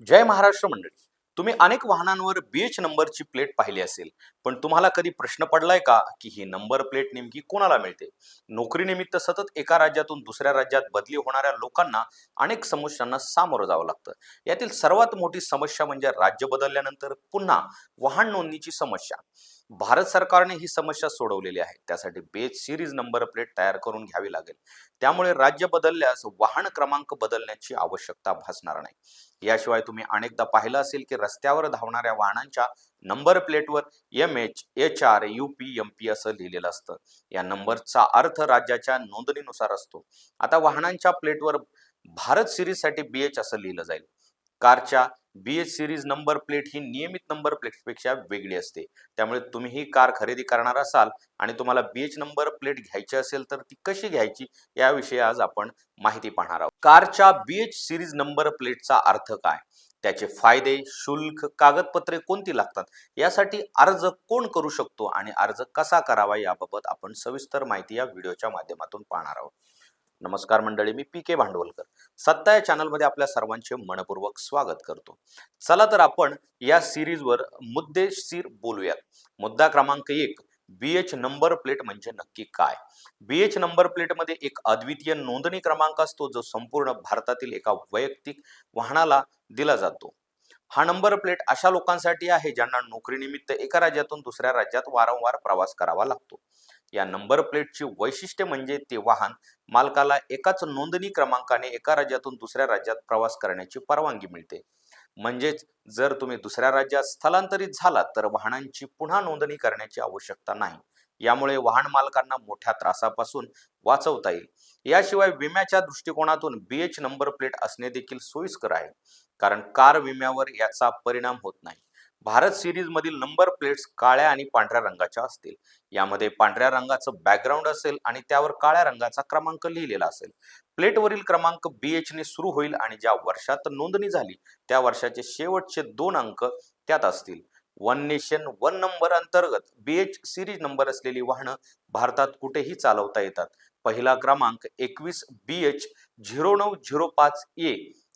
जय महाराष्ट्र मंडळी. तुम्ही अनेक वाहनांवर बीएच नंबरची प्लेट पाहिली असेल पण तुम्हाला कधी प्रश्न पडलाय का की ही नंबर प्लेट नेमकी कोणाला मिळते? नोकरीनिमित्त सतत एका राज्यातून दुसऱ्या राज्यात बदली होणाऱ्या लोकांना अनेक समस्यांना सामोरं जावं लागतं. यातील सर्वात मोठी समस्या म्हणजे राज्य बदलल्यानंतर पुन्हा वाहन नोंदणीची समस्या. भारत सरकारने ही समस्या सोडवलेली आहे. त्यासाठी बेच सिरीज नंबर प्लेट तयार करून घ्यावी लागेल. त्यामुळे राज्य बदलल्यास वाहन क्रमांक बदलण्याची आवश्यकता भासणार नाही. याशिवाय तुम्ही अनेकदा पाहिलं असेल की रस्त्यावर धावणाऱ्या वाहनांच्या नंबर प्लेटवर M H H R U P M P असं लिहिलेलं असतं. या नंबरचा अर्थ राज्याच्या नोंदणीनुसार असतो. आता वाहनांच्या प्लेटवर भारत सिरीजसाठी बी एच असं लिहिलं जाईल. कारच्या B H series number plate ही नियमित नंबर प्लेटपेक्षा वेगळी असते. त्यामुळे तुम्ही ही कार खरेदी करणार असाल आणि तुम्हाला बी एच नंबर प्लेट घ्यायची असेल तर ती कशी घ्यायची याविषयी आज आपण माहिती पाहणार आहोत. कारच्या बी एच सिरीज नंबर प्लेटचा अर्थ काय? त्याचे फायदे शुल्क कागदपत्रे कोणती लागतात? यासाठी अर्ज कोण करू शकतो आणि अर्ज कसा करावा याबाबत आपण सविस्तर माहिती या व्हिडिओच्या माध्यमातून पाहणार आहोत. नमस्कार मंडळी मी पी के भांडवलकर. सत्ता या चॅनलमध्ये आपल्या सर्वांचे मनपूर्वक स्वागत करतो. चला तर आपण या सिरीजवर मुद्देशीर बोलूयात. मुद्दा क्रमांक एक बी एच नंबर प्लेट म्हणजे नक्की काय? बी एच नंबर प्लेटमध्ये एक अद्वितीय नोंदणी क्रमांक असतो जो संपूर्ण भारतातील एका वैयक्तिक वाहनाला दिला जातो. हा नंबर प्लेट अशा लोकांसाठी आहे ज्यांना नोकरीनिमित्त एका राज्यातून दुसऱ्या राज्यात वारंवार प्रवास करावा लागतो. या नंबर प्लेटची वैशिष्ट्य म्हणजे ते वाहन मालकाला एकाच नोंदणी क्रमांकाने एका राज्यातून दुसऱ्या राज्यात प्रवास करण्याची परवानगी मिळते. म्हणजेच जर तुम्ही दुसऱ्या राज्यात स्थलांतरित झालात तर वाहनांची पुन्हा नोंदणी करण्याची आवश्यकता नाही. यामुळे वाहन मालकांना मोठ्या त्रासापासून वाचवता येईल. याशिवाय विम्याच्या दृष्टिकोनातून बी एच नंबर प्लेट असणे देखील सोयीस्कर आहे. कारण कार विम्यावर याचा परिणाम होत नाही. भारत सिरीज मधील नंबर प्लेट्स काळ्या आणि पांढऱ्या रंगाच्या असतील. यामध्ये पांढऱ्या रंगाचं बॅकग्राऊंड असेल आणि त्यावर काळ्या रंगाचा क्रमांक लिहिलेला असेल. प्लेटवरील क्रमांक बी एचने सुरू होईल आणि ज्या वर्षात नोंदणी झाली त्या वर्षाचे शेवटचे दोन अंक त्यात असतील. वन नेशन वन नंबर अंतर्गत बीएच सिरीज नंबर असलेली वाहनं भारतात कुठेही चालवता येतात. पहिला क्रमांक एकवीस बी एच झिरो नऊ झिरो पाच ए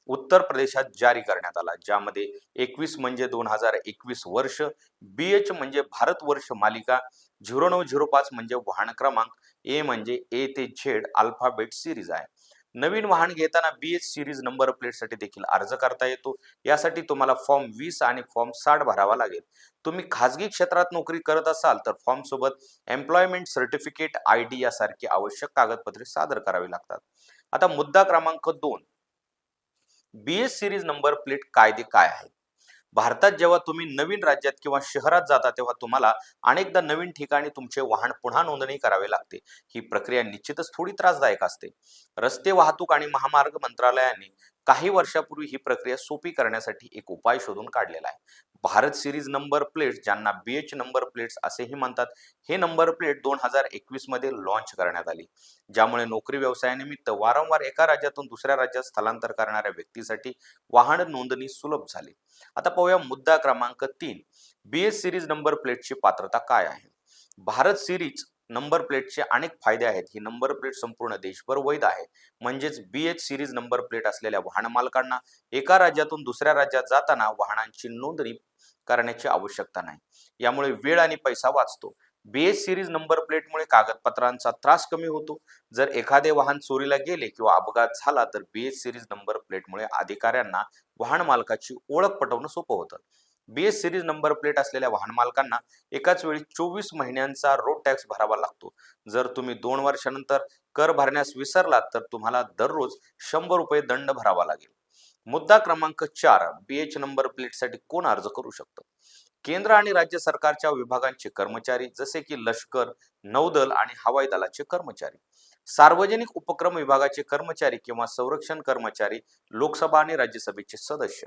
उत्तर प्रदेशात जारी करण्यात आला ज्यामध्ये एकवीस म्हणजे दोन हजार एकवीस वर्ष बी एच म्हणजे भारत वर्ष मालिका झिरो नऊ झिरो पाच म्हणजे वाहन क्रमांक ए म्हणजे ए ते झेड अल्फाबेट सिरीज आहे. नवीन वाहन घेताना बी एच सिरीज नंबर प्लेटसाठी देखील अर्ज करता येतो. यासाठी तुम्हाला फॉर्म वीस आणि फॉर्म साठ भरावा लागेल. तुम्ही खाजगी क्षेत्रात नोकरी करत असाल तर फॉर्म सोबत एम्प्लॉयमेंट सर्टिफिकेट आय डी यासारखी आवश्यक कागदपत्रे सादर करावी लागतात. आता मुद्दा क्रमांक दोन. बीएस सिरीज नंबर प्लेट कायदे काय आहेत? भारतात जेव्हा तुम्ही नवीन राज्यात किंवा शहरात जाता तेव्हा तुम्हाला अनेकदा नवीन ठिकाणी तुमचे वाहन पुन्हा नोंदणी करावे लागते. ही प्रक्रिया निश्चितच थोडी त्रासदायक असते. रस्ते वाहतूक आणि महामार्ग मंत्रालयाने काही वर्षापूर्वी ही प्रक्रिया सोपी करण्यासाठी एक उपाय शोधून काढलेला आहे. भारत सिरीज नंबर प्लेट्स ज्यांना बी एच नंबर प्लेट्स असेही म्हणतात हे नंबर प्लेट दोन हजार एकवीसमध्ये लॉन्च करण्यात आली. ज्यामुळे नोकरी व्यवसायानिमित्त वारंवार एका राज्यातून दुसऱ्या राज्यात स्थलांतर करणाऱ्या व्यक्तीसाठी वाहन नोंदणी सुलभ झाली. आता पाहूया मुद्दा क्रमांक तीन. बी एच सिरीज नंबर प्लेटची पात्रता काय आहे? भारत सिरीज नंबर प्लेटचे अनेक फायदे आहेत. ही नंबर प्लेट संपूर्ण देशभर वैध आहे. म्हणजेच B H series number plate असलेल्या वाहन मालकांना एका राज्यातून दुसऱ्या राज्यात जाताना वाहनांची नोंदणी करण्याची आवश्यकता नाही. यामुळे वेळ आणि पैसा वाचतो. बीएस सिरीज नंबर प्लेटमुळे कागदपत्रांचा त्रास कमी होतो. जर एखादे वाहन चोरीला गेले किंवा अपघात झाला तर बीएस सिरीज नंबर प्लेटमुळे अधिकाऱ्यांना वाहन मालकाची ओळख पटवणं सोपं होतं. बीएस सिरीज नंबर प्लेट असलेल्या वाहन मालकांना एकाच वेळी चोवीस महिन्यांचा रोड टॅक्स भरावा लागतो. जर तुम्ही दोन वर्षानंतर कर भरण्यास विसरलात तर तुम्हाला दररोज शंभर रुपये दंड भरावा लागेल. मुद्दा क्रमांक चार बीएच नंबर प्लेटसाठी कोण अर्ज करू शकतो? केंद्र आणि राज्य सरकारच्या विभागांचे कर्मचारी जसे की लष्कर नौदल आणि हवाई दलाचे कर्मचारी. सार्वजनिक उपक्रम विभागाचे कर्मचारी किंवा संरक्षण कर्मचारी लोकसभा आणि राज्यसभेचे सदस्य.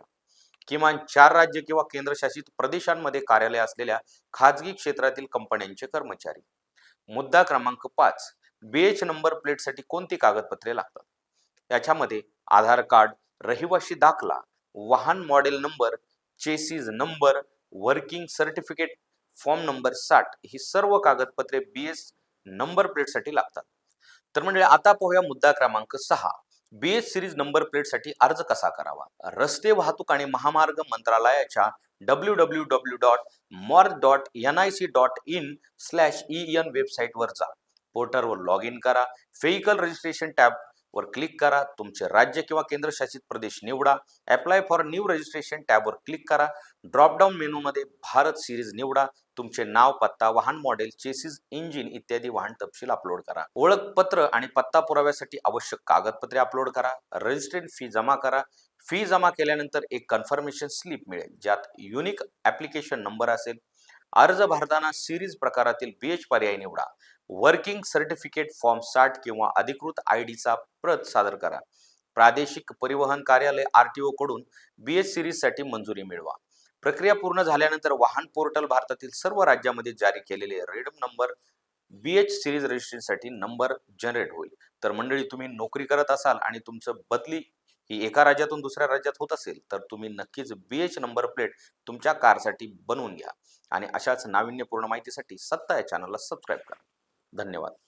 किमान चार राज्य किंवा केंद्रशासित प्रदेशांमध्ये कार्यालय असलेल्या खाजगी क्षेत्रातील कंपन्यांचे कर्मचारी. मुद्दा क्रमांक पाच बीएच नंबर प्लेटसाठी कोणती कागदपत्रे लागतात? याच्यामध्ये आधार कार्ड रहिवाशी दाखला वाहन model number chassis number working certificate form number साठ ही सर्व कागदपत्रे बीएस नंबर प्लेटसाठी लागतात. तर म्हणजे आता पाहूया मुद्दा क्रमांक सहा. बी एस सिरीज नंबर प्लेटसाठी अर्ज कसा करावा? रस्ते वाहतूक आणि महामार्ग मंत्रालयाच्या W W W dot morth dot N I C dot in slash E N वेबसाईटवर जा. पोर्टलवर लॉग इन करा. व्हेकल रजिस्ट्रेशन टॅब वर क्लिक करा. तुमचे राज्य किंवा केंद्रशासित प्रदेश निवडा. अप्लाय फॉर न्यू रजिस्ट्रेशन टॅबवर क्लिक करा. ड्रॉपडाऊन मेनूमध्ये भारत सिरीज निवडा. तुमचे नाव पत्ता वाहन मॉडेल चेसिस इंजिन इत्यादी वाहन तपशील अपलोड करा. ओळखपत्र आणि पत्ता पुराव्यासाठी आवश्यक कागदपत्रे अपलोड करा. रजिस्ट्रेशन फी जमा करा. फी जमा केल्यानंतर एक कन्फर्मेशन स्लिप मिळेल ज्यात युनिक ॲप्लिकेशन नंबर असेल. अर्ज भरताना सिरीज प्रकारातील बीएच पर्याय निवडा. वर्किंग सर्टिफिकेट फॉर्म साठ किंवा अधिकृत आय डीचा प्रत सादर करा. प्रादेशिक परिवहन कार्यालय आर टी ओकडून बी एस सिरीजसाठी मंजुरी मिळवा. प्रक्रिया पूर्ण झाल्यानंतर वाहन पोर्टल भारतातील सर्व राज्यामध्ये जारी केलेले random number B H series रजिस्ट्रेशनसाठी number generate होईल. तर मंडळी तुम्ही नोकरी करत असाल आणि तुमचं बदली ही एका राज्यातून दुसऱ्या राज्यात होत असेल तर तुम्ही नक्कीच बी एच नंबर प्लेट तुमच्या कारसाठी बनवून घ्या. आणि अशाच नाविन्यपूर्ण माहितीसाठी सत्ता या चॅनलला सबस्क्राईब करा. धन्यवाद.